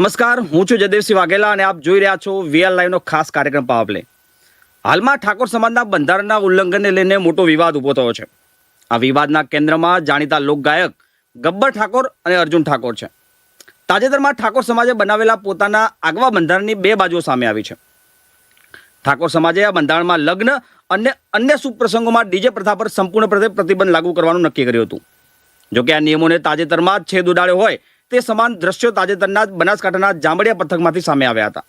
નમસ્કાર, હું છું જયદેવસિંહ વાઘેલા અને આપ જોઈ રહ્યા છો વીઆર લાઈવનો ખાસ કાર્યક્રમ પાવરપ્લે હાલમાં ઠાકોર સમાજના બંધારણના ઉલ્લંઘનને લઈને મોટો વિવાદ ઊભો થયો છે. આ વિવાદના કેન્દ્રમાં જાણીતા લોકગાયક ગબ્બર ઠાકોર અને અર્જુન ઠાકોર છે. તાજેતરમાં ઠાકોર સમાજે બનાવેલા પોતાના આગવા બંધારણની બે બાજુઓ સામે આવી છે. ઠાકોર સમાજે આ બંધારણમાં લગ્ન અને અન્ય શુભ પ્રસંગોમાં ડીજે પ્રથા પર સંપૂર્ણ પ્રતિબંધ લાગુ કરવાનું નક્કી કર્યું હતું. જોકે આ નિયમોને તાજેતરમાં જ છેદ ઉડાડ્યો હોય તે સમાન દ્રશ્યો તાજેતરના બનાસકાંઠાના જાંબડિયા પથકમાંથી સામે આવ્યા હતા.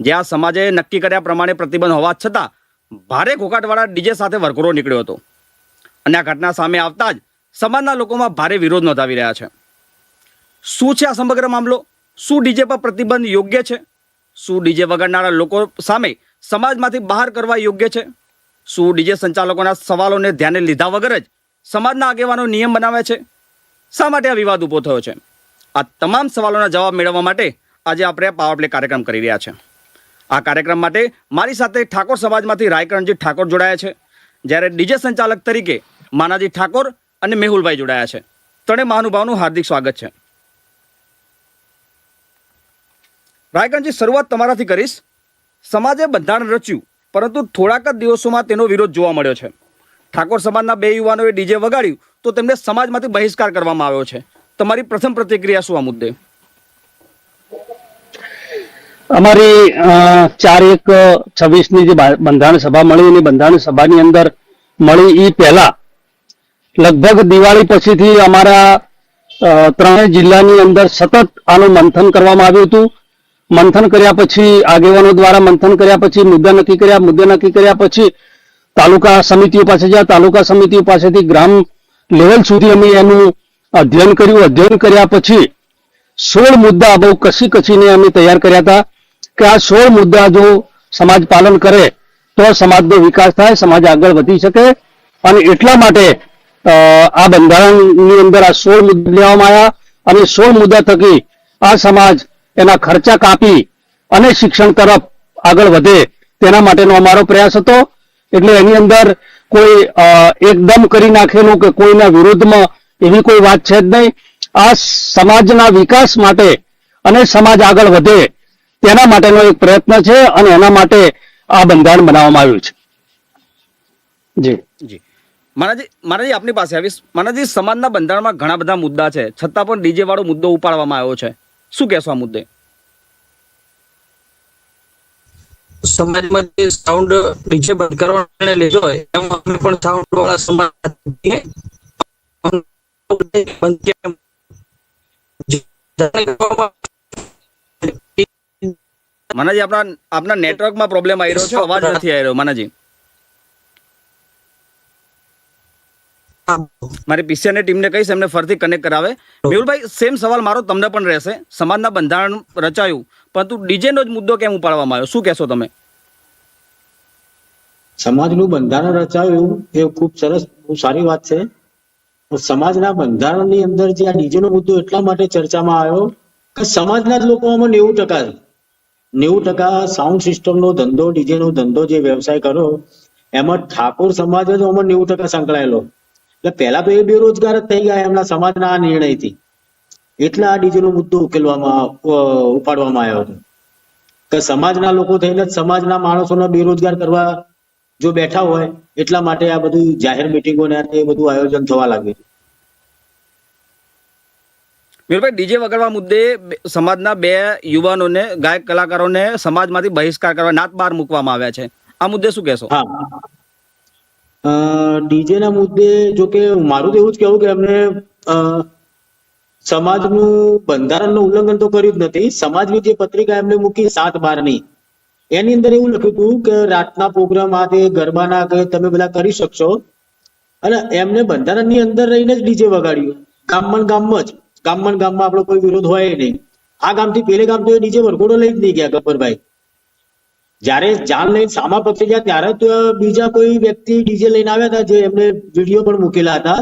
જ્યાં સમાજે નક્કી કર્યા પ્રમાણે પ્રતિબંધ હોવા છતાં ભારે ઘોઘાટવાળા ડીજે સાથે વર્કરો નીકળ્યો હતો. અને આ ઘટના સામે આવતા જ સમાજના લોકોમાં ભારે વિરોધ નોંધાવી રહ્યા છે. શું છે આ સમગ્ર મામલો? શું ડીજે પર પ્રતિબંધ યોગ્ય છે? શું ડીજે વગાડનારા લોકો સામે સમાજમાંથી બહાર કરવા યોગ્ય છે? શું ડીજે સંચાલકોના સવાલોને ધ્યાને લીધા વગર જ સમાજના આગેવાનો નિયમ બનાવે છે? શા માટે આ વિવાદ ઊભો થયો છે? આ તમામ સવાલોના જવાબ મેળવવા માટે આજે આપણે પાવર પ્લે કાર્યક્રમ કરી રહ્યા છે. આ કાર્યક્રમ માટે મારી સાથે ઠાકોર સમાજમાંથી રાયકરણજી ઠાકોર જોડાયા છે. જ્યારે ડીજે સંચાલક તરીકે માનાજી ઠાકોર અને મેહુલભાઈ જોડાયા છે. ત્રણેય મહાનુભાવનું હાર્દિક સ્વાગત છે. રાયકરણજી, શરૂઆત તમારાથી કરીશ. સમાજે બંધારણ રચ્યું, પરંતુ થોડાક જ દિવસોમાં તેનો વિરોધ જોવા મળ્યો છે. ઠાકોર સમાજના બે યુવાનોએ ડીજે વગાડ્યું, તો તેમને સમાજમાંથી બહિષ્કાર કરવામાં આવ્યો છે. તમારી પ્રથમ પ્રતિક્રિયા શું આ મુદ્દે? અમારી ચાર એક છવ્વીસની જે બંધારણ સભા મળી એની બંધારણ સભાની અંદર મળી એ પહેલા લગભગ દિવાળી પછીથી અમારા ત્રણેય જિલ્લાની અંદર સતત આનું મંથન કરવામાં આવ્યું હતું. મંથન કર્યા પછી આગેવાનો દ્વારા મંથન કર્યા પછી મુદ્દા નક્કી કર્યા, મુદ્દા નક્કી કર્યા પછી તાલુકા સમિતિઓ પાસે જ્યાં તાલુકા સમિતિઓ પાસેથી ગ્રામ લેવલ સુધી અમે એનું અધ્યયન કર્યું. અધ્યયન કર્યા પછી સોળ મુદ્દા બહુ કસી કસીને અમે તૈયાર કર્યા હતા કે આ સોળ મુદ્દા જો સમાજ પાલન કરે તો સમાજનો વિકાસ થાય, સમાજ આગળ વધી શકે અને એટલા માટે આ બંધારણની અંદર આ સોળ મુદ્દા લેવામાં આવ્યા અને સોળ મુદ્દા થકી આ સમાજ એના ખર્ચા કાપી અને શિક્ષણ તરફ આગળ વધે તેના માટેનો અમારો પ્રયાસ હતો. એટલે એની અંદર કોઈ એકદમ કરી નાખેલું કે કોઈના વિરોધમાં એવી કોઈ વાત છે જ નહીં. આ સમાજના વિકાસ માટે અને સમાજ આગળ વધે તેના માટેનો એક પ્રયત્ન છે અને એના માટે આ બંધારણ બનાવવામાં આવ્યું છે. જી. જી. માનાજી માનાજી આપની પાસે આવીશ માનાજી સમાજના બંધારણમાં ઘણા બધા મુદ્દા છે. છતાં પણ ડીજે વાળો મુદ્દો ઉપાડવામાં આવ્યો છે. શું કહેશો આ મુદ્દે? સમાજમાં જે સાઉન્ડ ડીજે બંધ કરવાનો નિર્ણય લીધો હોય એમાં અમે પણ સાઉન્ડ વાળા સમાજ માનાજી આપણા આપના નેટવર્કમાં પ્રોબ્લેમ આવી રહ્યો છે અવાજ નથી આવી રહ્યો માનાજી. મારી પીસીઆરની ટીમને કહીશ એમને ફરીથી કનેક્ટ કરાવે. મેહુલભાઈ સેમ સવાલ મારો તમને પણ રહેશે. સમાજના બંધારણ રચાયું પરંતુ ડીજેનો જ મુદ્દો કેમ ઉપાડવામાં આવ્યો? શું કહેશો તમે? સમાજનું બંધારણ રચાયું એ ખૂબ સરસ સારી વાત છે. સમાજના બંધારણની અંદર જે આ ડીજેનો મુદ્દો એટલા માટે ચર્ચામાં આવ્યો કે સમાજના જ લોકો આમાં નેવું ટકા નેવું ટકા સાઉન્ડ સિસ્ટમનો ધંધો, ડીજેનો ધંધો જે વ્યવસાય કરો, એમાં ઠાકોર સમાજ જ આમાં નેવું ટકા સંકળાયેલો. એટલે પહેલા તો એ બેરોજગાર જ થઈ ગયા એમના સમાજના આ નિર્ણયથી. એટલે આ ડીજેનો મુદ્દો ઉકેલવામાં, ઉપાડવામાં આવ્યો હતો. કે સમાજના લોકો થઈને જ સમાજના માણસોને બેરોજગાર કરવા જો બેઠા હોય એટલા માટે આ બધું જાહેર મિટિંગો ને બધું આયોજન થવા લાગ્યું મીરભાઈ ડીજે વગાડવા મુદ્દે સમાજના બે યુવાનોને ગાયક કલાકારોને સમાજમાંથી બહિષ્કાર કરવા નાત બહાર મૂકવામાં આવ્યા છે. આ મુદ્દે શું કહેશો? હા. ડીજે ના મુદ્દે જો કે મારું તો એવું જ કહેવું કે એમને સમાજનું બંધારણનું ઉલ્લંઘન તો કર્યું જ નથી. સમાજની જે પત્રિકા એમને મૂકી સાત બારની ની એની અંદર એવું લખ્યું હતું કે રાતના પ્રોગ્રામ આ તે ગરબાના કે તમે બધા કરી શકશો. અને એમને બંધારણની અંદર રહીને જ ડીજે વગાડ્યું. ગામમાં ગામમાં જ. ગામમાં ગામમાં આપણો કોઈ વિરોધ હોય નહીં. આ ગામથી પેલે ગામ તો ડીજે વરઘોડો લઈ જ નહીં ગયા ગબ્બરભાઈ. જ્યારે જાન લઈને સામા પક્ષે ગયા, ત્યારે તો બીજા કોઈ વ્યક્તિ ડીજે લઈને આવ્યા હતા જે એમને વીડિયો પણ મૂકેલા હતા.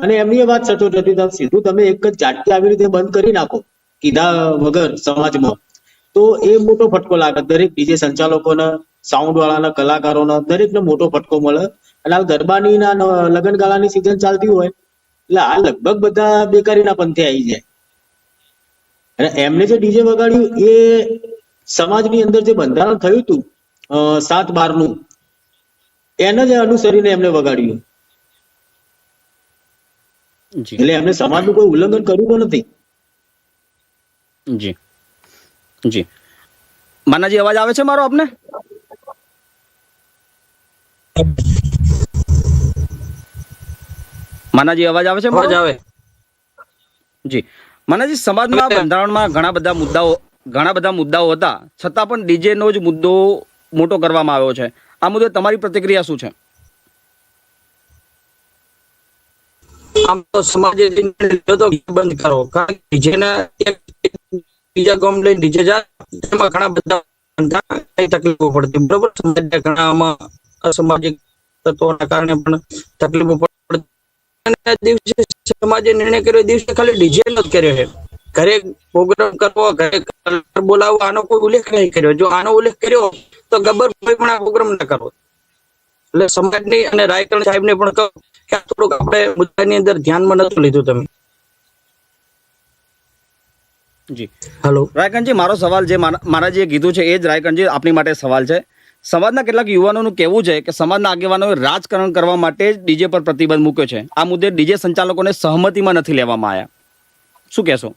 અને એમની વાત સચોટ હતી, સીધું તમે એક જ જાટકી આવી રીતે બંધ કરી નાખો. કીધા વગર સમાજમાં. તો એ મોટો ફટકો લાગે. દરેક ડીજે સંચાલકોને સાઉન્ડ વાળાના કલાકારોને દરેકને મોટો ફટકો મળે. અને આ ગરબાની ના ન- લગનગાળાની સિઝન ચાલતી હોય એટલે આ લગભગ બધા બેકારીના પંથે આવી જાય. અને એમને જે ડીજે વગાડ્યું એ સમાજની અંદર જે બંધારણ થયું હતું સાત બારનું એને જ અનુસરીને એમને વગાડ્યું. એટલે એમને સમાજનું કોઈ ઉલ્લંઘન કર્યું નથી. જી. જી. માનાજી અવાજ આવે છે મારો આપને? માનાજી અવાજ આવે છે અવાજ આવે. જી. માનાજી સમાજમાં બંધારણમાં ઘણા બધા મુદ્દાઓ ઘણા બધા મુદ્દાઓ હતા. છતાં પણ ડીજે નો જ મુદ્દો મોટો કરવામાં આવ્યો છે. આ મુદ્દે તમારી પ્રતિક્રિયા શું છે? આમ તો સમાજે બંધ કરો. કારણ કે ડીજે ના એક એક બીજા ગામ લઈને ડીજે જાય એમાં ઘણા બધા તકલીફો પડતી. બરોબર? સમાજના ઘણા આમાં અસામાજિક તત્વોના કારણે પણ તકલીફો દિવસે સમાજે નિર્ણય કર્યો દિવસે ખાલી ડીજે નો જ કર્યો છે. ઘરે પ્રોગ્રામ કરવો, ઘરે બોલાવવો, આનો કોઈ ઉલ્લેખ નહીં કર્યો. જો આનો ઉલ્લેખ કર્યો તો ગબ્બરભાઈ પણ આ પ્રોગ્રામ ના કરવો એટલે સમાજની અને રાયકરણ સાહેબને પણ કહું કે આ થોડુંક આપણે મુદ્દાની અંદર ધ્યાનમાં નતું લીધું તમે. જી. હેલો. રાયકણજી મારો સવાલ જે મારા- જે કીધું છે એ જ રાયકણજી આપની માટે સવાલ છે. સમાજના કેટલાક યુવાનોનું કહેવું છે કે સમાજના આગેવાનોએ રાજકારણ કરવા માટે ડીજે પર પ્રતિબંધ મૂક્યો છે. આ મુદ્દે ડીજે સંચાલકોને સહમતિમાં નથી લેવામાં આવ્યા. શું કહેશો?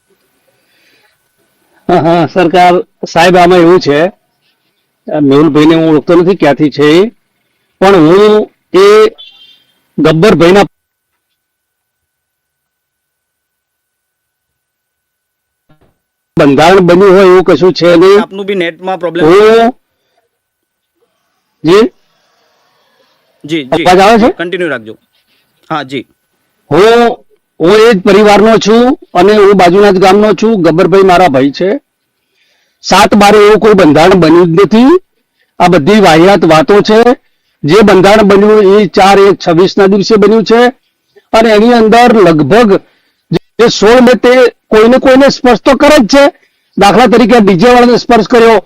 હા હા સરકાર સાહેબ આમાં એવું છે. મેહુલભાઈને હું ઓળખતો નથી ક્યાંથી છે પણ હું એ ગબ્બરભાઈના બંધારણ બન્યું હોય એવું કશું છે નહીં. આપનું બી નેટમાં પ્રોબ્લેમ જી? જી જી. અવાજ આવે છે? કન્ટિન્યુ રાખજો. હા જી. હું હું એ જ પરિવારનો છું અને હું બાજુના જ ગામનો છું. ગબ્બરભાઈ મારા ભાઈ છે. સાત બારે એવું કોઈ બંધારણ બન્યું જ નથી. આ બધી વાહિયાત વાતો છે. જે બંધારણ બન્યું એ ચાર એક છવ્વીસ ના દિવસે બન્યું છે. અને એની અંદર લગભગ જે સોળ ને તે કોઈને કોઈને સ્પર્શ તો કરે જ છે. દાખલા તરીકે ડીજે વાળાને સ્પર્શ કર્યો,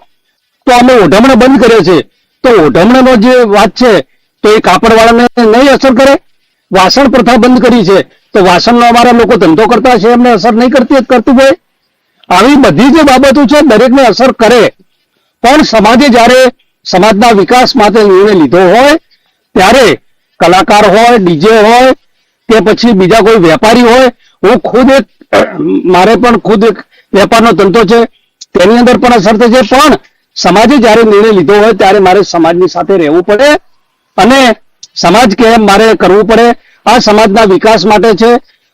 તો અમે ઓઢમણા બંધ કર્યો છે. તો ઓઢમણાનો જે વાત છે, તો એ કાપડવાળાને નહીં અસર કરે. વાસણ પ્રથા બંધ કરી છે. તો વાસણનો અમારા લોકો ધંધો કરતા છે, એમને અસર નહીં કરતી કરતું હોય આવી બધી જે બાબતો છે, દરેકને અસર કરે. પણ સમાજે જ્યારે સમાજના વિકાસ માટે નિર્ણય લીધો હોય, ત્યારે કલાકાર હોય, ડીજે હોય, કે પછી બીજા કોઈ વેપારી હોય, હું ખુદ એક મારે પણ ખુદ એક વેપારનો ધંધો છે. તેની અંદર પણ અસર થશે. પણ સમાજે જ્યારે નિર્ણય લીધો હોય ત્યારે મારે સમાજની સાથે રહેવું પડે અને સમાજ કે મારે કરવું પડે. આ સમાજના વિકાસ માટે છે.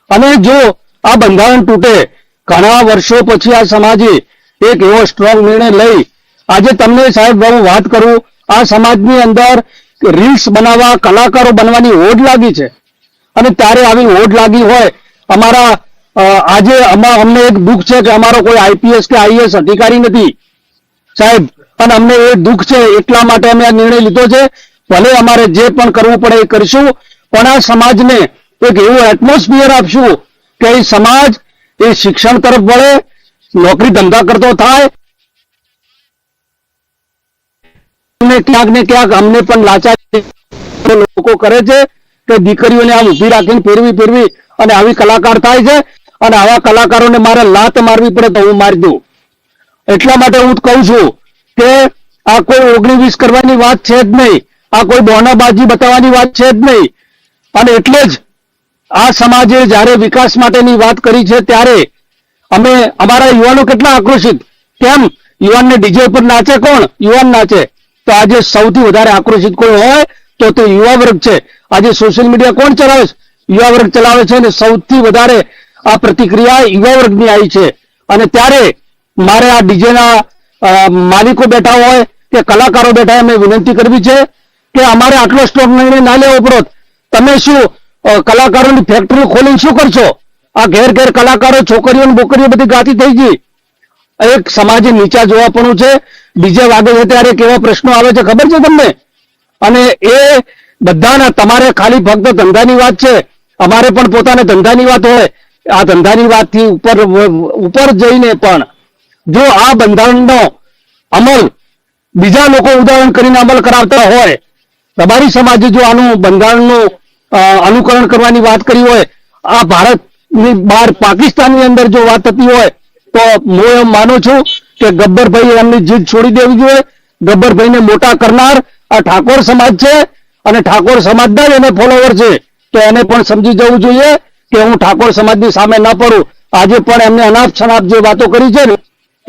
અને જો આ બંધારણ તૂટે, ઘણા વર્ષો પછી આ સમાજે એક એવો સ્ટ્રોંગ નિર્ણય લઈ. આજે તમને સાહેબ બહુ વાત કરું, આ સમાજની અંદર રીલ્સ બનાવવા, કલાકારો બનવાની હોડ લાગી છે. અને ત્યારે આવી હોડ લાગી હોય, અમારા આજે અમને એક દુઃખ છે કે અમારો કોઈ આઈપીએસ કે આઈએસ અધિકારી નથી. સાહેબ, પણ અમને એ દુઃખ છે, એટલા માટે અમે આ નિર્ણય લીધો છે. ભલે અમારે જે પણ કરવું પડે એ કરીશું, પણ આ સમાજને એક એવું એટમોસ્ફિયર આપશું કે એ સમાજ, એ શિક્ષણ તરફ વળે, નોકરી ધંધા કરતો થાય. ક્યાંક ને ક્યાંક અમને પણ લાચાર લોકો કરે છે કે દીકરીઓને આમ ઊભી રાખીને ફેરવી ફેરવી અને આવી કલાકાર થાય છે. અને આવા કલાકારોને મારે લાત મારવી પડે તો હું મારી દઉં. એટલા માટે હું કહું છું કે આ કોઈ ઓગણીવીસ કરવાની વાત છે જ નહીં. આ કોઈ બોનાબાજી બતાવવાની વાત છે જ નહીં. અને એટલે જ આ સમાજે જ્યારે વિકાસ માટેની વાત કરી છે ત્યારે અમે અમારા યુવાનો કેટલા આક્રોશિત. કેમ? યુવાનને ડીજે ઉપર નાચે કોણ? યુવાન નાચે. તો આજે સૌથી વધારે આક્રોશિત કોઈ હોય તો તે યુવા વર્ગ છે. આજે સોશિયલ મીડિયા કોણ ચલાવે છે? યુવા વર્ગ ચલાવે છે અને સૌથી વધારે આ પ્રતિક્રિયા યુવા વર્ગની આવી છે. અને ત્યારે મારે આ ડીજેના માલિકો બેઠા હોય કે કલાકારો બેઠા હોય, મેં વિનંતી કરવી છે કે અમારે આટલો સ્ટોક નહીં ના લેવો પડો તમે શું કલાકારોની ફેક્ટરી ખોલીને શું કરશો? આ ઘેર ઘેર કલાકારો, છોકરીઓ બોકરીઓ બધી ગાતી થઈ ગઈ. એક સમાજે નીચા જોવાપણું છે. ડીજે વાગે છે ત્યારે કેવા પ્રશ્નો આવે છે ખબર છે તમને? અને એ બધાના તમારે ખાલી ફક્ત ધંધાની વાત છે. અમારે પણ પોતાના ધંધાની વાત હોય. આ ધંધાની વાતથી ઉપર ઉપર જઈને પણ જો આ બંધારણનો અમલ બીજા લોકો ઉદાહરણ કરીને અમલ કરાવતા હોય, તમારી સમાજે જો આનું બંધારણનું અનુકરણ કરવાની વાત કરી હોય, આ ભારતની બહાર પાકિસ્તાનની અંદર જો વાત થતી હોય, તો હું એમ માનું છું કે ગબ્બરભાઈ એમની જીદ છોડી દેવી જોઈએ. ગબ્બરભાઈને મોટા કરનાર આ ઠાકોર સમાજ છે અને ઠાકોર સમાજના જ એને ફોલોવર છે. તો એને પણ સમજી જવું જોઈએ કે હું ઠાકોર સમાજની સામે ન પડું. આજે પણ એમને અનાપ શનાપ જે વાતો કરી છે ને,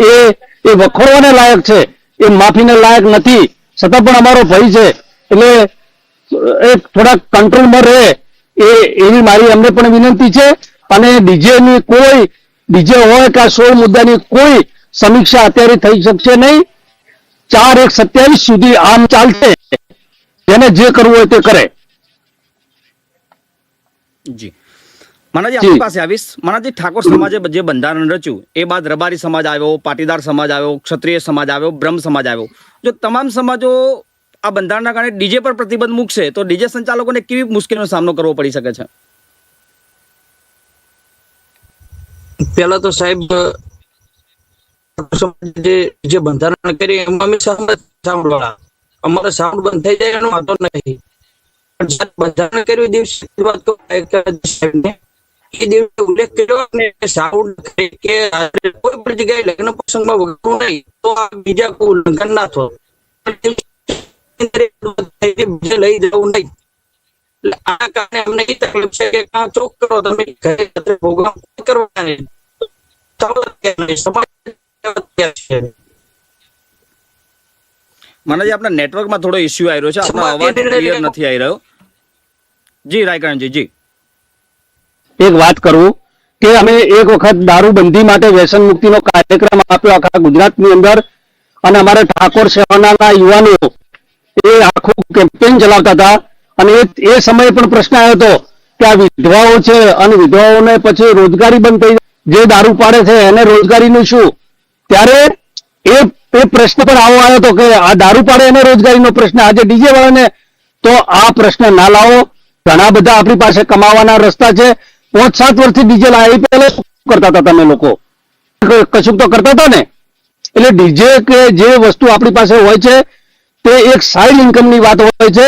એ એ વખોડવાને લાયક છે. એ માફીને લાયક નથી. છતાં પણ અમારો ભય છે. એટલે એક થોડાક કંટ્રોલમાં રહે. એ, એવી મારી અમને પણ વિનંતી છે. અને ડીજેની કોઈ, ડીજે હોય કે સોળ મુદ્દાની કોઈ સમીક્ષા અત્યારે થઈ શકશે નહીં. ચાર એક સત્યાવીસ સુધી આમ ચાલશે. જેને જે કરવું હોય તે કરે. જી. માનાજી જી. આપણી પાસે આવીશ. માનાજી ઠાકોર સમાજે જે બંધારણ રચ્યું એ બાદ રબારી સમાજ આવ્યો પાટીદાર સમાજ આવ્યો ક્ષત્રિય સમાજ આવ્યો બ્રહ્મ સમાજ આવ્યો. જો તમામ સમાજો આ બંધારણના કારણે ડીજે પર પ્રતિબંધ મૂકશે તો ડીજે સંચાલકોને કેવી મુશ્કેલીનો સામનો કરવો પડી શકે છે? પેલા તો સાહેબ જે જે બંધારણ કરી એમાં અમે સાઉન્ડ વાળા અમારો સાઉન્ડ બંધ થઈ જાય એનો વાંધો નહીં. પણ બંધારણ કર્યું દિવસે વાત તો એ દિવસે ઉલ્લેખ કર્યો અને સાઉન્ડ કે કોઈ પણ જગ્યાએ લગ્ન પ્રસંગમાં વગાડવું નહીં તો આ બીજા કોઈ ઉલ્લંઘન ના થો બીજે લઈ જવું નહીં. આ કારણે અમને એ તકલીફ છે કે કાં ચોક કરો તમે ઘરે પ્રોગ્રામ કરવાના નહીં. માનાજી આપણા નેટવર્કમાં થોડો ઇસ્યુ આવી રહ્યો છે. આપનો અવાજ ક્લિયર નથી આવી રહ્યો જી રાયકરણજી જી. એક વાત કરું કે અમે એક વખત દારૂબંધી માટે વ્યસન મુક્તિનો કાર્યક્રમ આપ્યો આખા ગુજરાતની અંદર. અને અમારા ઠાકોર સેવાના યુવાનો એ આખું કેમ્પેન ચલાવતા હતા. અને એ સમયે પણ પ્રશ્ન આવ્યો હતો કે આ વિધવાઓ છે અને વિધવાઓને પછી રોજગારી બંધ થઈ જે દારૂ પાડે છે એને રોજગારીનું શું? ત્યારે એ એ પ્રશ્ન પણ આવો આવ્યો હતો કે આ દારૂ પાડે એને રોજગારીનો પ્રશ્ન. આજે ડીજે વાળાને તો આ પ્રશ્ન ના લાવો. ઘણા બધા આપણી પાસે કમાવાના રસ્તા છે. પાંચ, સાત વર્ષથી ડીજે લાવી પહેલા શું કરતા હતા તમે લોકો? કશુંક તો કરતા હતા ને? એટલે ડીજે કે જે વસ્તુ આપણી પાસે હોય છે, તે એક સાઇડ ઇન્કમની વાત હોય છે.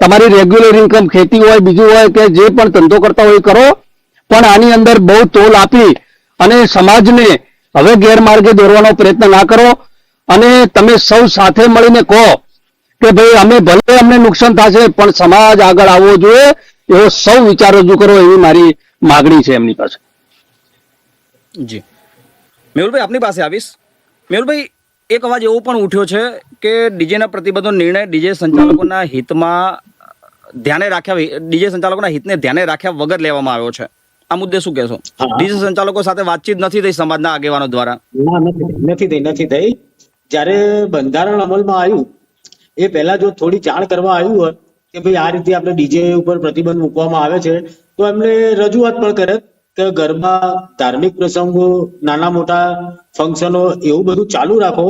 તમારી રેગ્યુલર ઇન્કમ ખેતી હોય, બીજું હોય કે જે પણ ધંધો કરતા હોય કરો. પણ આની અંદર બહુ તોલ આપી અને સમાજને હવે ગેરમાર્ગે દોરવાનો પ્રયત્ન ના કરો. અને તમે સૌ સાથે મળીને કહો કે ભાઈ, અમે ભલે અમને નુકસાન થશે, પણ સમાજ આગળ આવવો જોઈએ. એવો સૌ વિચાર રજૂ કરો એવી મારી માગણી છે એમની પાસે. જી. મેહુલભાઈ આપની પાસે આવીશ? મેહુલભાઈ એક અવાજ એવો પણ ઉઠ્યો છે કે ડીજેના પ્રતિબંધનો નિર્ણય ડીજે સંચાલકોના હિતમાં ધ્યાને રાખ્યા ડીજે સંચાલકોના હિતને ધ્યાને રાખ્યા વગર લેવામાં આવ્યો છે. આ મુદ્દે શું કહેશો? ડીજે સંચાલકો સાથે વાતચીત નથી થઈ સમાજના આગેવાનો દ્વારા. નથી થઈ, નથી થઈ નથી થઈ. જ્યારે બંધારણ અમલમાં આવ્યું એ પહેલા જો થોડી જાણ કરવા આવ્યું હોત કે ભાઈ આ રીતે આપણે ડીજે ઉપર પ્રતિબંધ મૂકવામાં આવે છે, તો એમને રજૂઆત પણ કરે કે ગરબા, ધાર્મિક પ્રસંગો, નાના મોટા ફંક્શનો એવું બધું ચાલુ રાખો.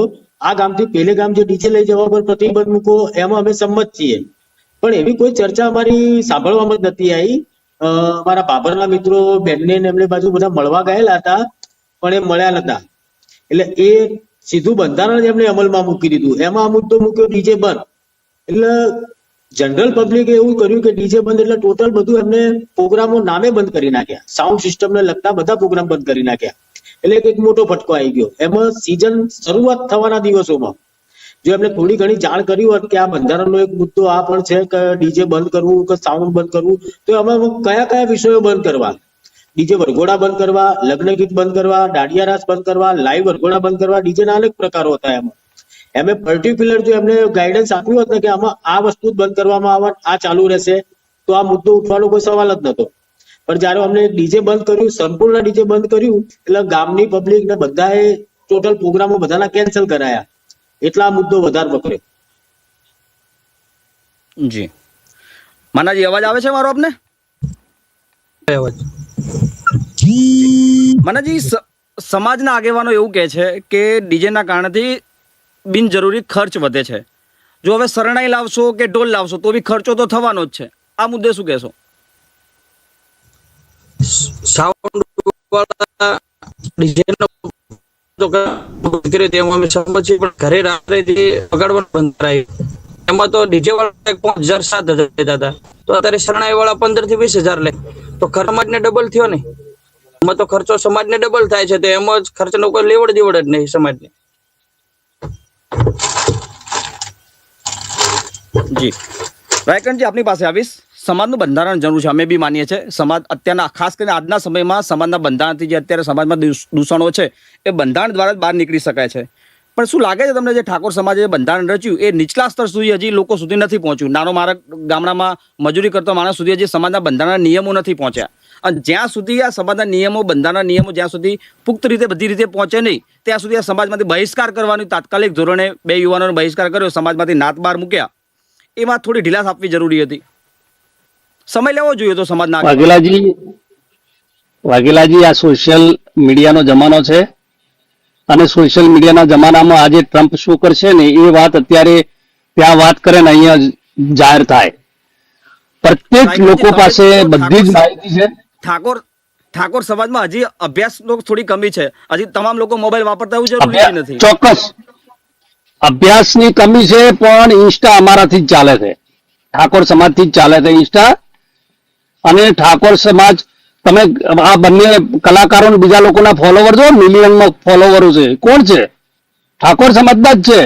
આ ગામથી પેલે ગામ જે ડીજે લઈ જવા પર પ્રતિબંધ મૂકો, એમાં અમે સંમત છીએ. પણ એવી કોઈ ચર્ચા અમારી સાંભળવામાં જ નથી આવી મારા બાબરના મિત્રો, બેનને એમને બાજુ બધા મળવા ગયેલા હતા, પણ એ મળ્યા નતા. એટલે એ સીધું બંધારણ જ એમણે અમલમાં મૂકી દીધું. એમાં આ મુદ્દો મૂક્યો ડીજે બંધ. એટલે જનરલ પબ્લિકે એવું કર્યું કે ડીજે બંધ એટલે ટોટલ બધું એમને પ્રોગ્રામો નામે બંધ કરી નાખ્યા. સાઉન્ડ સિસ્ટમને લગતા બધા પ્રોગ્રામ બંધ કરી નાખ્યા. એટલે એક મોટો ફટકો આવી ગયો. એમાં સિઝન શરૂઆત થવાના દિવસોમાં જો એમને થોડી ઘણી જાણ કરી હોત કે આ બંધારણનો એક મુદ્દો આ પણ છે કે ડીજે બંધ કરવું કે સાઉન્ડ બંધ કરવું, તો એમાં કયા કયા વિષયો બંધ કરવા? ડીજે વરઘોડા બંધ કરવા લગ્ન ગીત બંધ કરવા, દાંડિયા રાસ બંધ કરવા, લાઈવ વરઘોડા બંધ કરવા, ડીજેના અનેક પ્રકારો હતા એમાં. એમે પર્ટિક્યુલર જો એમને ગાઈડન્સ આપ્યું હતું કે આમાં આ વસ્તુ જ બંધ કરવામાં આવે આ ચાલુ રહેશે તો આ મુદ્દો ઉઠવાનો કોઈ સવાલ જ નતો પણ જ્યારે અમને ડીજે બંધ કર્યું સંપૂર્ણ ડીજે બંધ કર્યું એટલે ગામની પબ્લિક ને બધાએ ટોટલ પ્રોગ્રામો બધાના કેન્સલ કરાયા. એટલા આ મુદ્દો વધારે પકડ્યો. જી. માનાજી અવાજ આવે છે મારો આપને? અવાજ. માનાજી સ- સમાજના આગેવાનો એવું કહે છે કે ડીજેના કારણથી બિનજરૂરી ખર્ચ વધે છે. જો હવે શરણાઈ લાવશો કે ઢોલ લાવશો, તો બી ખર્ચો તો થવાનો જ છે. આ મુદ્દે શું કહેશો? સાઉન્ડ છીએ, પણ ઘરે રાત્રે એમાં તો ડીજે પાંચ હજાર, સાત હજાર લેતા તો અત્યારે શરણાઈ વાળા પંદરથી વીસ હજાર લે. તો ખર્ચ ને ડબલ થયો ને એમાં તો ખર્ચો સમાજને ડબલ થાય છે, તો એમાં જ ખર્ચનો કોઈ લેવડ દેવડ જ નહીં સમાજને. જી. રાયકરણજી, આપની પાસે આવીશ. સમાજનું બંધારણ જરૂર છે. અમે બી માનીએ છીએ. સમાજ અત્યારના, ખાસ કરીને આજના સમયમાં સમાજના બંધારણથી જે અત્યારે સમાજમાં દૂષ- દૂષણો છે, એ બંધારણ દ્વારા જ બહાર નીકળી શકાય છે. પણ શું લાગે છે તમને જે ઠાકોર સમાજે બંધારણ રચ્યું, એ નીચલા સ્તર સુધી હજી લોકો સુધી નથી પહોંચ્યું? નાનો મારા ગામડામાં મજૂરી કરતો માણસ સુધી હજી સમાજના બંધારણના નિયમો નથી પહોંચ્યા. અને જ્યાં સુધી આ સમાજના નિયમો બંધારણના નિયમો જ્યાં સુધી પુખ્ત રીતે બધી રીતે પહોંચે નહીં ત્યાં સુધી આ સમાજમાંથી બહિષ્કાર કરવાની તાત્કાલિક ધોરણે બે યુવાનોનો બહિષ્કાર કર્યો સમાજમાંથી નાત બહાર મૂક્યા. એમાં થોડી ઢીલાસ આપવી જરૂરી હતી. સમય લેવો જોઈએ તો સમાજના વાઘેલાજી વાઘેલાજી આ સોશિયલ મીડિયાનો જમાનો છે. અને સોશિયલ મીડિયાના જમાનામાં આજે ટ્રમ્પ શું કરશે ને એ વાત અત્યારે ત્યાં વાત કરે ને અહીંયા જાહેર થાય. પ્રત્યેક લોકો પાસે બધી જ માહિતી છે. ઠાકોર ઠાકોર સમાજમાં હજી અભ્યાસનો થોડી કમી છે. હજી તમામ લોકો મોબાઈલ વાપરતા એવું જરૂરી નથી. ચોક્કસ. અભ્યાસની કમી છે પણ ઇન્સ્ટા અમારાથી જ ચાલે છે. ઠાકોર સમાજથી જ ચાલે છે ઇન્સ્ટા અને ઠાકોર સમાજ તમે આ બંને કલાકારો બીજા લોકોના ફોલોવર જો મિલિયનમાં ફોલોવરો છે. કોણ છે? ઠાકોર સમાજના જ છે.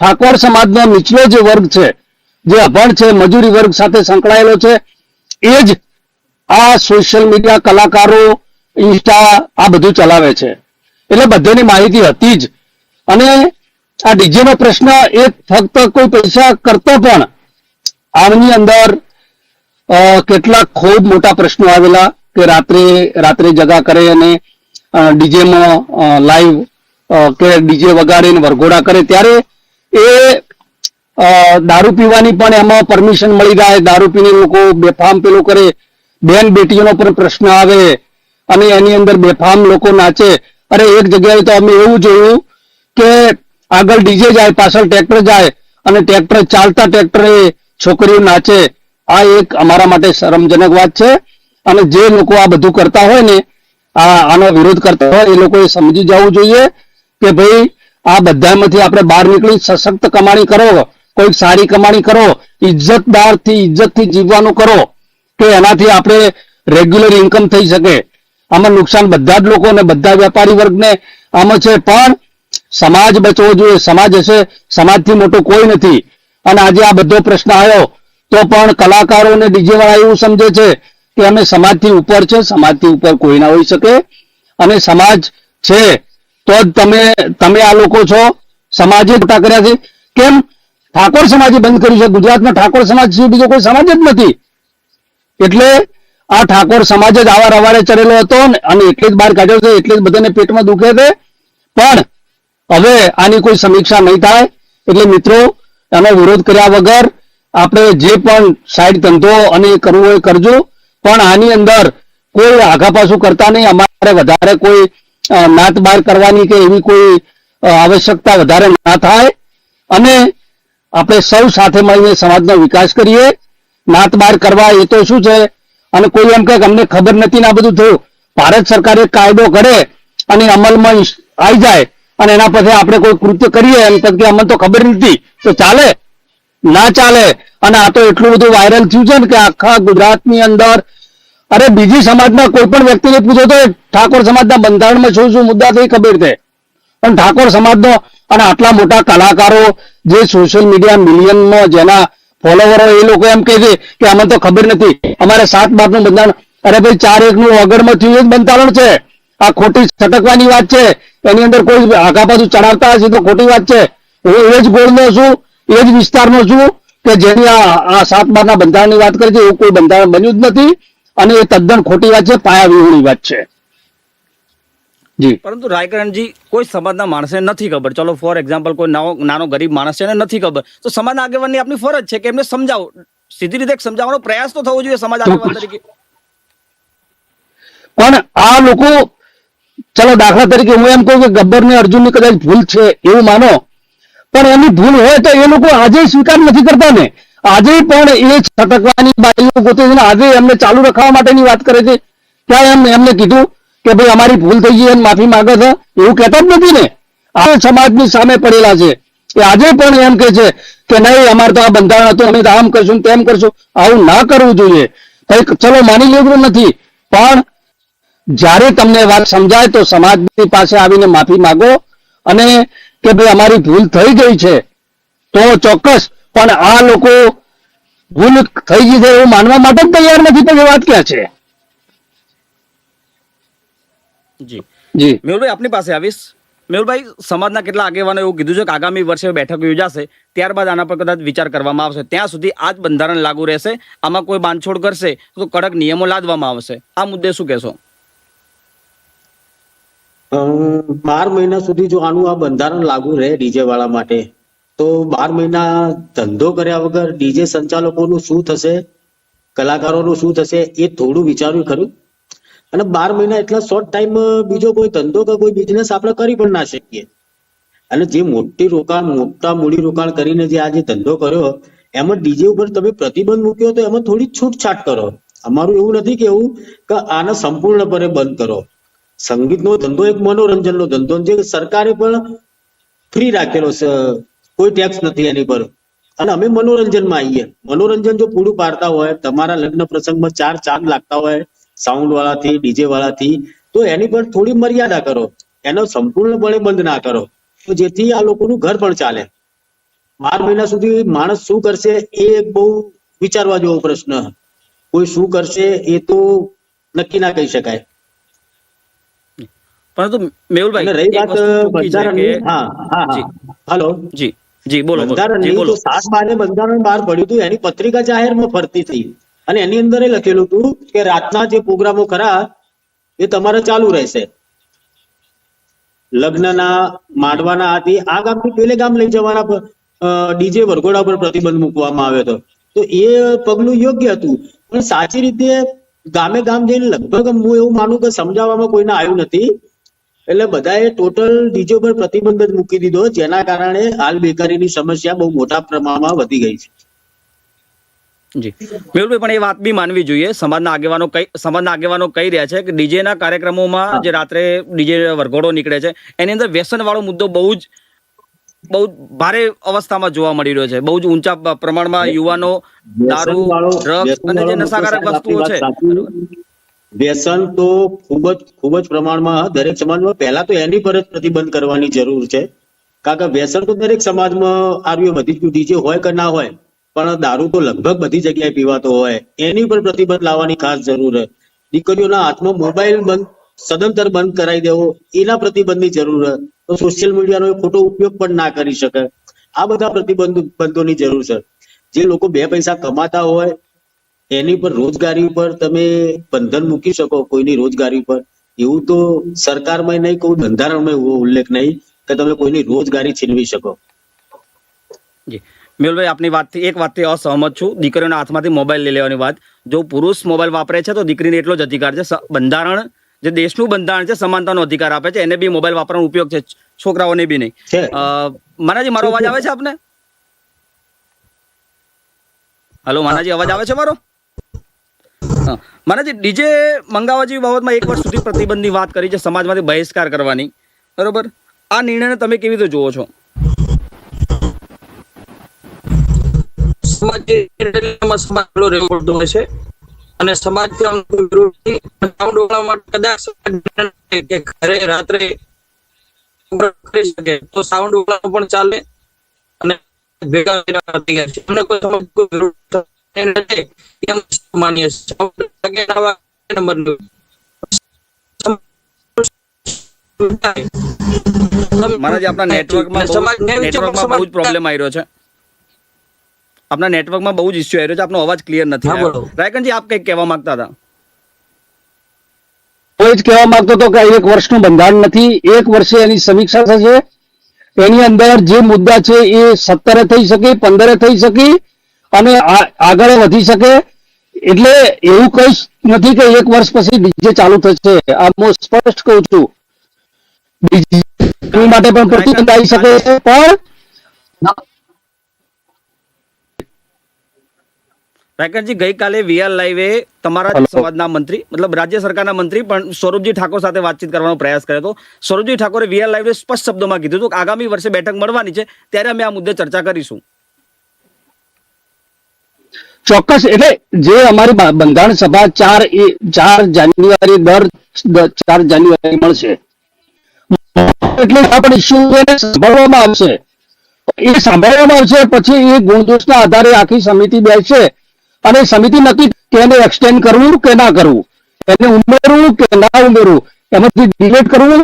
ઠાકોર સમાજનો નીચલો જે વર્ગ છે જે અભણ છે મજૂરી વર્ગ સાથે સંકળાયેલો છે એ જ આ સોશિયલ મીડિયા કલાકારો, ઇન્સ્ટા, આ બધું ચલાવે છે. એટલે બધાની માહિતી હતી જ. અને આ ડીજે નો પ્રશ્ન એ ફક્ત કોઈ પૈસા કરતો પણ આની અંદર કેટલા ખૂબ મોટા પ્રશ્નો આવેલા કે રાત્રે રાત્રે જગા કરે અને ડીજે માં લાઈવ કે ડીજે વગાડીને વરઘોડા કરે ત્યારે એ દારૂ પીવાની પણ એમાં પરમિશન મળી જાય, દારૂ પીને લોકો બેફામ પેલું કરે. બેન બેટીઓનો પણ પ્રશ્ન આવે અને એની અંદર બેફામ લોકો નાચે. અરે એક જગ્યાએ તો અમે એવું જોયું કે આગળ ડીજે જાય, પાછળ ટ્રેક્ટર જાય અને ટ્રેક્ટર ચાલતા ટ્રેક્ટરે છોકરીઓ નાચે. આ એક અમારા માટે શરમજનક વાત છે અને જે લોકો આ બધું કરતા હોય ને, આ આનો વિરોધ કરતા હોય, એ લોકોએ સમજી જવું જોઈએ કે ભાઈ આ બધામાંથી આપણે બહાર નીકળી સશક્ત કમાણી કરો, કોઈક સારી કમાણી કરો ઇજ્જતદારથી ઇજ્જતથી જીવવાનું કરો. કે એનાથી આપણે રેગ્યુલર ઇન્કમ થઈ શકે. આમાં નુકસાન બધા જ લોકોને બધા વેપારી વર્ગને આમાં છે. પણ સમાજ બચવો જોઈએ. સમાજ હશે. સમાજથી મોટો કોઈ નથી. અને આજે આ બધો પ્રશ્ન આવ્યો, તો પણ કલાકારો અને ડીજે વાળા એવું સમજે છે કે અમે સમાજથી ઉપર છે. સમાજથી ઉપર કોઈ ના હોઈ શકે. અને સમાજ છે, તો જ તમે તમે આ લોકો છો. સમાજે કર્યા છે. કેમ? ઠાકોર સમાજે બંધ કર્યું છે. ગુજરાતમાં ઠાકોર સમાજ સિવાય બીજો કોઈ સમાજ જ નથી. એટલે આ ઠાકોર સમાજ જ આવા રવાડે ચડેલો હતો ને, અને એટલે જ બહાર કાઢ્યો છે, એટલે જ બધાને પેટમાં દુખે છે. પણ હવે આની કોઈ સમીક્ષા નહીં થાય. એટલે મિત્રો એનો વિરોધ કર્યા વગર આપણે જે પણ સાઈડ ધંધો અને કરવો હોય કરજો. પણ આની અંદર કોઈ આઘા પાછું કરતા નહીં. અમારે વધારે કોઈ નાત બાર કરવાની કે એવી કોઈ આવશ્યકતા વધારે ના થાય. અને આપણે સૌ સાથે મળીને સમાજનો વિકાસ કરીએ. નાત બાર કરવા, એ તો શું છે? અને કોઈ એમ કે અમને ખબર નથી ને આ બધું થયું. ભારત સરકારે કાયદો કરે અને અમલમાં આવી જાય અને એના પછી આપણે કોઈ કૃત્ય કરીએ એમ કે અમને તો ખબર નથી. તો ચાલે? ના ચાલે. અને આ તો એટલું બધું વાયરલ થયું છે ને કે આખા ગુજરાતની અંદર અરે બીજી સમાજના કોઈ પણ વ્યક્તિને પૂછો તો ઠાકોર સમાજના બંધારણમાં શું શું મુદ્દા થઈ ખબર છે. પણ ઠાકોર સમાજનો અને આટલા મોટા કલાકારો જે સોશિયલ મીડિયા મિલિયનમાં જેના ફોલોવરો એ લોકો એમ કહે છે કે અમને તો ખબર નથી. અમારે સાત બારનું બંધારણ અરે ભાઈ, ચાર એકનું અગરમાં થયું જ બંધારણ છે. આ ખોટી છટકવાની વાત છે. એની અંદર કોઈ આગા પાછું ચડાવતા હશે તો ખોટી વાત છે. હું એ જ ગોળનો છું, એ જ વિસ્તારનો છું કે જેની આ આ સાત બારના બંધારણની વાત કરી છે, એવું કોઈ બંધારણ બન્યું જ નથી. અને એ તદ્દન ખોટી વાત છે પાયા વિહોણી વાત છે. જી. પરંતુ રાયકરણજી કોઈ સમાજના માણસને નથી ખબર. ચલો ફોર એક્ઝામ્પલ કોઈ નાનો ગરીબ માણસ છે નથી ખબર. તો સમાજના આગેવાનની આપની ફરજ છે કે એમને સમજાવો. સીધી રીતે સમજાવવાનો પ્રયાસ તો થવો જોઈએ સમાજ આગેવાન તરીકે. પણ આ લોકો ચલો દાખલા તરીકે હું એમ કહું કે ગબ્બર ને અર્જુનની કદાચ ભૂલ છે એવું માનો. પણ એની ભૂલ હોય તો એ લોકો આજે સ્વીકાર નથી કરતા ને. આજે પણ એ છટકવાની બાઈઓ ગોતે છે આજે એમને ચાલુ રખાવા માટેની વાત કરે છે. ત્યાં એમ એમને કીધું કે ભાઈ અમારી ભૂલ થઈ ગઈ અને માફી માંગે છે? એવું કહેતા જ નથી ને. આ સમાજની સામે પડેલા છે. એ આજે પણ એમ કે છે કે નહીં, અમારે તો આ બંધારણ હતું, અમે આમ કરશું તેમ કરશું. આવું ના કરવું જોઈએ. કંઈક ચલો માની લેવું નથી. પણ જ્યારે તમને વાત સમજાય તો સમાજની પાસે આવીને માફી માંગો અને કે ભાઈ અમારી ભૂલ થઈ ગઈ છે. તો ચોક્કસ. પણ આ લોકો ભૂલ થઈ ગઈ છે એવું માનવા માટે જ તૈયાર નથી. પણ એ વાત ક્યાં છે? જી. જી. મેહુલભાઈ આપની પાસે આવીશ? મેહુલભાઈ સમાજના કેટલા આગેવાનો એવું કીધું છે કે આગામી વર્ષે બેઠક યોજાશે ત્યારબાદ આના પર કદાચ વિચાર કરવામાં આવશે. ત્યાં સુધી આ જ બંધારણ લાગુ રહેશે આમાં કોઈ બાંધછોડ કરશે તો કડક નિયમો લાદવામાં આવશે. આ મુદ્દે શું કહેશો? બાર મહિના સુધી જો આનું આ બંધારણ લાગુ રહે ડીજે વાળા માટે તો બાર મહિના ધંધો કર્યા વગર ડીજે સંચાલકોનું શું થશે કલાકારોનું શું થશે એ થોડું વિચાર્યું ખરું? અને બાર મહિના એટલા શોર્ટ ટાઈમ બીજો કોઈ ધંધો કે કોઈ બિઝનેસ આપણે કરી પણ ના શકીએ. અને જે મોટી રોકાણ, મોટા મૂડી રોકાણ કરીને જે આ જે ધંધો કર્યો, એમાં ડીજે ઉપર તમે પ્રતિબંધ મૂક્યો તો એમાં થોડી છૂટછાટ કરો. અમારું એવું નથી કેવું કે આને સંપૂર્ણપણે બંધ કરો. સંગીતનો ધંધો એક મનોરંજનનો ધંધો જે સરકારે પણ ફ્રી રાખેલો છે. કોઈ ટેક્સ નથી એની પર. અને અમે મનોરંજનમાં આવીએ. મનોરંજન જો પૂરું પાડતા હોય, તમારા લગ્ન પ્રસંગમાં ચાર ચાંદ લાગતા હોય સાઉન્ડ વાળાથી ડીજે વાળાથી તો એની પર થોડી મર્યાદા કરો. એનો સંપૂર્ણપણે બંધ ના કરો. તો જેથી આ લોકોનું ઘર પણ ચાલે. બાર મહિના સુધી માણસ શું કરશે એ બહુ વિચારવા જેવો પ્રશ્ન. કોઈ શું કરશે એ તો નક્કી ના કહી શકાય. પરંતુ મેહુલભાઈ રહી વાત બંધારણની હા હા હલો. જી જી બોલો બોલો. બંધારણની તો સાત બારે બંધારણ બહાર પડ્યું હતું એની પત્રિકા જાહેરમાં ફરતી થઈ અને એની અંદર એ લખેલું હતું કે રાતના જે પ્રોગ્રામો ખરા, એ તમારે ચાલુ રહેશે. લગ્નના, માંડવાના આથી આ ગામથી પેલે ગામ લઈ જવાના ડીજે વરઘોડા પર પ્રતિબંધ મૂકવામાં આવ્યો હતો. તો એ પગલું યોગ્ય હતું. પણ સાચી રીતે ગામે ગામ જઈને લગભગ હું એવું માનું કે સમજાવવામાં કોઈને આવ્યું નથી. એટલે બધાએ ટોટલ ડીજે પર પ્રતિબંધ જ મૂકી દીધો, જેના કારણે હાલ બેકારીની સમસ્યા બહુ મોટા પ્રમાણમાં વધી ગઈ છે. જી. મેહુલભાઈ પણ એ વાત બી માનવી જોઈએ. સમાજના આગેવાનો કઈ સમાજના આગેવાનો કહી રહ્યા છે કે ડીજેના કાર્યક્રમોમાં જે રાત્રે ડીજે વરઘોડો નીકળે છે એની અંદર વ્યસન વાળો મુદ્દો બહુ જ બહુ ભારે અવસ્થામાં જોવા મળી રહ્યો છે. બહુ જ ઊંચા પ્રમાણમાં યુવાનો દારૂ ડ્રગ્સ અને જે નશાકારક વસ્તુઓ છે. વ્યસન તો ખૂબ જ ખૂબ જ પ્રમાણમાં દરેક સમાજમાં પહેલા તો એની પર જ પ્રતિબંધ કરવાની જરૂર છે. કારણ કે વ્યસન તો દરેક સમાજમાં આવ્યું બધી જ હોય કે ના હોય પણ દારૂ તો લગભગ બધી જગ્યાએ પીવાતો હોય. એની પર પ્રતિબંધ લાવવાની ખાસ જરૂર છે. દીકરીઓના હાથમાં મોબાઈલ બંધ, સદંતર બંધ કરાવી દેવો, એના પ્રતિબંધની જરૂર છે. તો સોશિયલ મીડિયાનો એ ખોટો ઉપયોગ પણ ના કરી શકે. આ બધા પ્રતિબંધ, બંધોની જરૂર છે. જે લોકો બે પૈસા કમાતા હોય, એની પર રોજગારી પર તમે બંધન મૂકી શકો કોઈની રોજગારી પર એવું તો સરકારમાં નહીં, કોઈ બંધારણમાં ઉલ્લેખ નહીં કે તમે કોઈની રોજગારી છીનવી શકો. જી. મેહુલભાઈ આપની વાતથી એક વાતથી અસહમત છું. દીકરીઓના હાથમાંથી મોબાઈલ લઈ લેવાની વાત. જો પુરુષ મોબાઈલ વાપરે છે તો દીકરીને એટલો જ અધિકાર છે. બંધારણ જે દેશનું બંધારણ છે સમાનતાનો અધિકાર આપે છે. એને બી મોબાઈલ વાપરવાનો ઉપયોગ છે. છોકરાઓને બી નહીં. છે. માનાજી મારો અવાજ આવે છે આપને? હલો માનાજી અવાજ આવે છે મારો. માનાજી ડીજે મંગાવવા જેવી બાબતમાં એક વર્ષ સુધી પ્રતિબંધની વાત કરી છે સમાજમાંથી બહિષ્કાર કરવાની. બરોબર? આ નિર્ણયને તમે કેવી રીતે જુઓ છો? સમાજ સમાજ એટલો હોય છે અને સમાજ વિરોધ માટે કદાચ કે ઘરે રાત્રે કરી શકે તો સાઉન્ડ વાળા પણ ચાલે અને ભેગા તૈયાર છે અમને કોઈ સમજ વિરોધ એમ માનીએ છીએ. નંબર નંબરનું. આપણા નેટવર્કમાં સમાજ નેટવર્કમાં બહુ જ પ્રોબ્લેમ આવી રહ્યો છે આપના નેટવર્કમાં બહુ જ ઇસ્યુ આવી રહ્યો છે. આપનો અવાજ ક્લિયર નથી. રાયકનજી આપ કંઈક કહેવા માંગતા હતા? કોઈ જ કહેવા માંગતો હતો કે એક વર્ષનું બંધારણ નથી. એક વર્ષે એની સમીક્ષા થશે. એની અંદર જે મુદ્દા છે એ સત્તરે થઈ શકે પંદરે થઈ શકે અને આગળ વધી શકે. એટલે એવું કઈ નથી કે એક વર્ષ પછી બીજે ચાલુ થશે. આ હું સ્પષ્ટ કહું છું. ડીજે માટે પણ પ્રતિબંધ આવી શકે છે પણ રાયકનજી ગઈકાલે વીઆર લાઈવે તમારા સમાજના મંત્રી મતલબ રાજ્ય સરકારના મંત્રી પણ સ્વરૂપજી ઠાકોર સાથે વાતચીત કરવાનો પ્રયાસ કર્યો હતો. સ્વરૂપજી ઠાકોરે વીઆર લાઈવે સ્પષ્ટ શબ્દોમાં કીધું હતું કે આગામી વર્ષે બેઠક મળવાની છે ત્યારે અમે આ મુદ્દે ચર્ચા કરીશું. ચોક્કસ એટલે જે અમારી બંધારણ સભા ચાર એ ચાર જાન્યુઆરી દર ચાર જાન્યુઆરી મળશે. એટલે આપણે ઇસ્યુ સાંભળવામાં આવશે. એ સાંભળવામાં આવશે પછી એ ગુણદોષના આધારે આખી સમિતિ બેસશે. અને સમિતિ નક્કી કે એને એક્સટેન્ડ કરવું કે ના કરવું. એને ઉમેરવું કે ના ઉમેરવું. એમાંથી ડિલેટ કરવું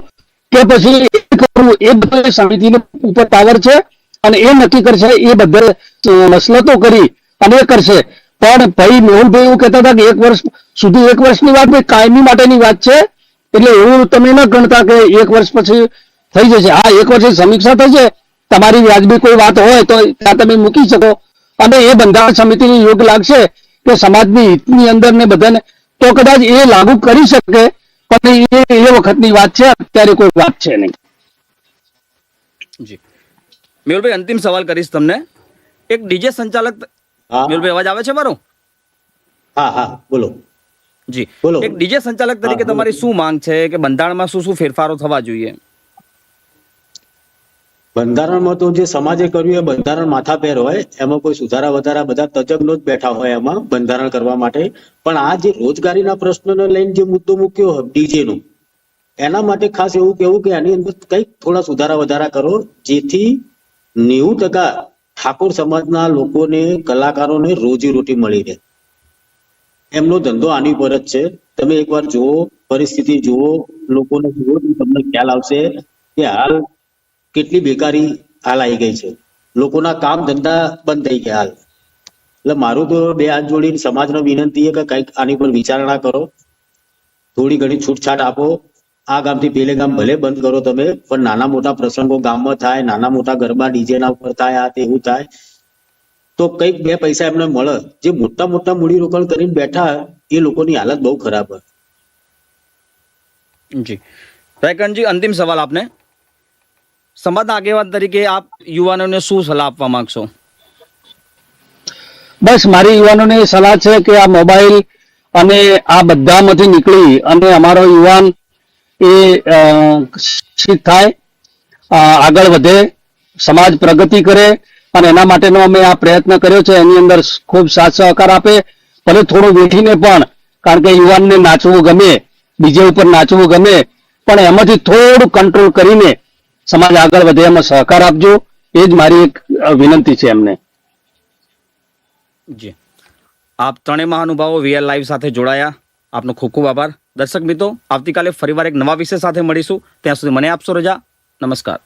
કે પછી એ કરવું. એ બધું સમિતિને ઉપર પાવર છે અને એ નક્કી કરશે. એ બધે મસલતો કરી અને એ કરશે. પણ ભાઈ મેહુલભાઈ એવું કહેતા હતા કે એક વર્ષ સુધી એક વર્ષની વાત ભાઈ કાયમી માટેની વાત છે. એટલે એવું તમે ન ગણતા કે એક વર્ષ પછી થઈ જશે. હા, એક વર્ષે સમીક્ષા થશે. તમારી વ્યાજબી કોઈ વાત હોય તો ત્યાં તમે મૂકી શકો. અને એ બંધારણ સમિતિને યોગ લાગશે કે સમાજની હિતની અંદર ને બધાને? તો કદાચ એ લાગુ કરી શકે પણ એ એ વખતની વાત છે અત્યારે કોઈ વાત છે નહીં. જી. મેહુલભાઈ અંતિમ સવાલ કરીશ તમને. એક ડીજે સંચાલક મેહુલભાઈ અવાજ આવે છે મારો? હા હા બોલો. જી. બોલો. એક ડીજે સંચાલક તરીકે તમારી શું માંગ છે કે બંધારણમાં શું શું ફેરફારો થવા જોઈએ? બંધારણમાં તો જે સમાજે કર્યું એ બંધારણ માથાપેર હોય, એમાં કોઈ સુધારા વધારા બધા તજજ્ઞો જ બેઠા હોય એમાં બંધારણ કરવા માટે. પણ આ જે રોજગારીના પ્રશ્નને લઈને જે મુદ્દો મૂક્યો ડીજેનો, એના માટે ખાસ એવું કેવું કે આની અંદર કંઈક થોડા સુધારા વધારા કરો, જેથી નેવું ટકા ઠાકોર સમાજના લોકોને, કલાકારોને રોજી રોટી મળી રહે. એમનો ધંધો આની પર જ છે. તમે એકવાર જુઓ, પરિસ્થિતિ જુઓ, લોકોને જુઓ તમને ખ્યાલ આવશે કે હાલ કેટલી બેકારી હાલ આવી ગઈ છે. લોકોના કામ ધંધા બંધ થઈ ગયા હાલ. એટલે મારું તો બે હાથ જોડીને સમાજને વિનંતી છે કે કંઈક આની પર વિચારણા કરો. થોડી ઘણી છૂટછાટ આપો. આ ગામથી પેલે ગામ ભલે બંધ કરો તમે, પણ નાના મોટા પ્રસંગો ગામમાં થાય, નાના મોટા ગરબા ડીજેના ઉપર થાય, આ તેવું થાય. તો કંઈક બે પૈસા એમને મળે. જે મોટા મોટા મૂડીરોકાણ કરીને બેઠા એ લોકોની હાલત બહુ ખરાબ હોય. જી. રાયકરણજી અંતિમ સવાલ આપને. સમાજના આગેવાન તરીકે આપ યુવાનોને શું સલાહ આપવા માંગશો? બસ, મારી યુવાનોને સલાહ છે કે આ મોબાઈલ અને આ બધામાંથી નીકળી અને અમારો યુવાન એ શિક્ષિત થાય આગળ વધે, સમાજ પ્રગતિ કરે અને એના માટેનો અમે આ પ્રયત્ન કર્યો છે. એની અંદર ખૂબ સાથ સહકાર આપે. ભલે થોડું વેઠીને પણ, કારણ કે યુવાનને નાચવું ગમે, બીજે ઉપર નાચવું ગમે, પણ એમાંથી થોડું કંટ્રોલ કરીને સમાજ આગળ વધે, એમાં સહકાર આપજો. એ જ મારી એક વિનંતી છે એમને. જી. આપ ત્રણેય મહાનુભાવો વીઆર લાઈવ સાથે જોડાયા. આપનો ખૂબ ખૂબ આભાર. દર્શક મિત્રો, આવતીકાલે ફરીવાર એક નવા વિષય સાથે મળીશું. ત્યાં સુધી મને આપશો રજા. નમસ્કાર.